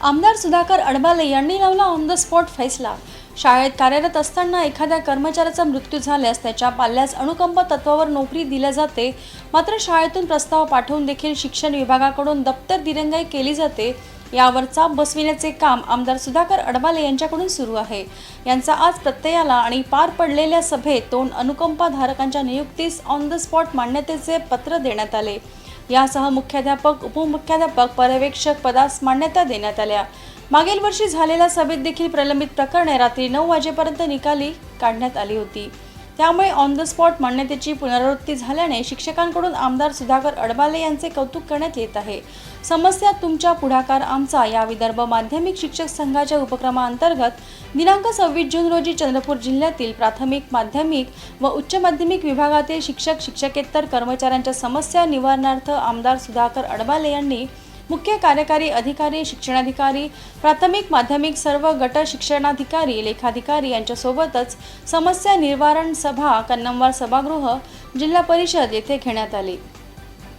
आमदार सुधाकर अडबाले यांनी लावला ऑन द स्पॉट फैसला शाळेत कार्यरत असताना एखाद्या कर्मचाऱ्याचा मृत्यू झाल्यास त्याच्या पाल्यास अनुकंप तत्वावर नोकरी दिल्या जाते. मात्र शाळेतून प्रस्ताव पाठवून देखील शिक्षण विभागाकडून दप्तर दिरंगाई केली जाते. यावर चाप बसविण्याचे काम आमदार सुधाकर अडबाले यांच्याकडून सुरू आहे. यांचा आज प्रत्ययाला आणि पार पडलेल्या सभेत दोन अनुकंपाधारकांच्या नियुक्तीस ऑन द स्पॉट मान्यतेचे पत्र देण्यात आले. यासह मुख्याध्यापक उपमुख्याध्यापक पर्यवेक्षक पदास मान्यता देण्यात आल्या. मागील वर्षी झालेल्या सभेत देखील प्रलंबित प्रकरणे रात्री नऊ वाजेपर्यंत निकाली काढण्यात आली होती. त्यामुळे ऑन द स्पॉट मान्यतेची पुनरावृत्ती झाल्याने शिक्षकांकडून आमदार सुधाकर अडबाले यांचे कौतुक करण्यात येत आहे. समस्या तुमच्या पुढाकार आमचा या विदर्भ माध्यमिक शिक्षक संघाच्या उपक्रमाअंतर्गत दिनांक सव्वीस जून रोजी चंद्रपूर जिल्ह्यातील प्राथमिक माध्यमिक व उच्च माध्यमिक विभागातील शिक्षक शिक्षकेतर कर्मचाऱ्यांच्या समस्या निवारणार्थ आमदार सुधाकर अडबाले यांनी मुख्य कार्यकारी अधिकारी शिक्षणाधिकारी प्राथमिक माध्यमिक सर्व गट शिक्षणाधिकारी लेखाधिकारी यांच्यासोबतच समस्या निवारण सभा कन्नमवार सभागृह जिल्हा परिषद येथे घेण्यात आली.